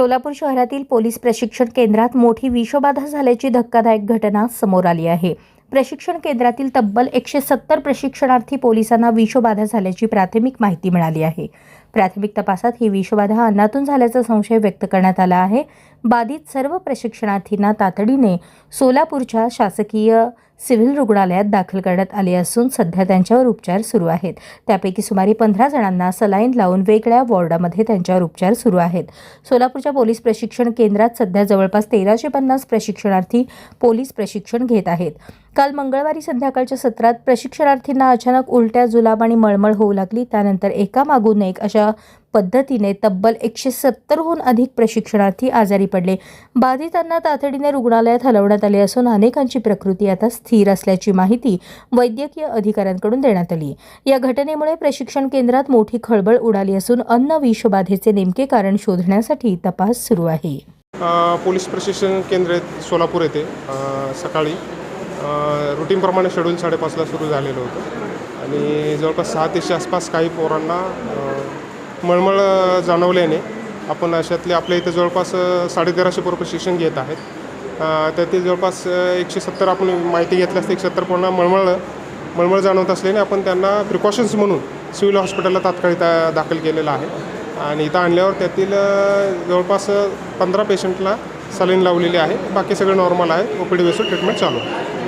सोलापूर शहरातील पोलीस प्रशिक्षण केंद्रात मोठी विषबाधा झाल्याची धक्कादायक घटना समोर आली आहे. प्रशिक्षण केंद्रातील तब्बल एकशे सत्तर प्रशिक्षणार्थी पोलिसांना विषबाधा झाल्याची प्राथमिक माहिती मिळाली आहे. प्राथमिक तपासात ही विषबाधा अन्नातून झाल्याचा संशय व्यक्त करण्यात आला आहे. बाधित सर्व प्रशिक्षणार्थींना तातडीने सोलापूरच्या शासकीय सिव्हिल रुग्णालयात दाखल करण्यात आले असून सध्या त्यांच्यावर उपचार सुरू आहेत. त्यापैकी सुमारे पंधरा जणांना सलाईन लावून वेगळ्या वॉर्डामध्ये त्यांच्यावर उपचार सुरू आहेत. सोलापूरच्या पोलीस प्रशिक्षण केंद्रात सध्या जवळपास तेराशे पन्नास प्रशिक्षणार्थी पोलीस प्रशिक्षण घेत आहेत. काल मंगळवारी संध्याकाळच्या सत्रात प्रशिक्षणार्थींना अचानक उलट्या जुलाब आणि मळमळ होऊ लागली. त्यानंतर एकामागून एक अशा पद्धतीने तब्बल एकशे सत्तरहून अधिक प्रशिक्षणार्थी आजारी पडले. बाधितांना तातडीने रुग्णालयात हलवण्यात आले असून अनेकांची प्रकृती आता स्थिर असल्याची माहिती वैद्यकीय अधिकाऱ्यांकडून देण्यात आली. या घटनेमुळे प्रशिक्षण केंद्रात मोठी खळबळ उडाली असून अन्न विषबाधेचे नेमके कारण शोधण्यासाठी तपास सुरू आहे. पोलीस प्रशिक्षण केंद्र सोलापूर येथे सकाळी. रुटीनप्रमाणे शेड्यूल साडेपाचला सुरू झालेलं होतं. आणि जवळपास सहा तेशे आसपास काही पोरांना मळमळ जाणवल्याने आपण अशातले आपल्या इथं जवळपास साडेतेराशे पोरं प्रशिक्षण घेत आहेत. त्यातील जवळपास एकशे सत्तर आपण माहिती घेतल्यास एकशे सत्तर पोरांना मळमळ मळमळ जाणवत असल्याने आपण त्यांना प्रिकॉशन्स म्हणून सिव्हिल हॉस्पिटलला तात्काळ इथं दाखल केलेलं आहे. आणि इथं आणल्यावर त्यातील जवळपास पंधरा पेशंटला सलाईन लावलेली आहे. बाकी सगळं नॉर्मल आहे. O P D basis treatment चालू. आहे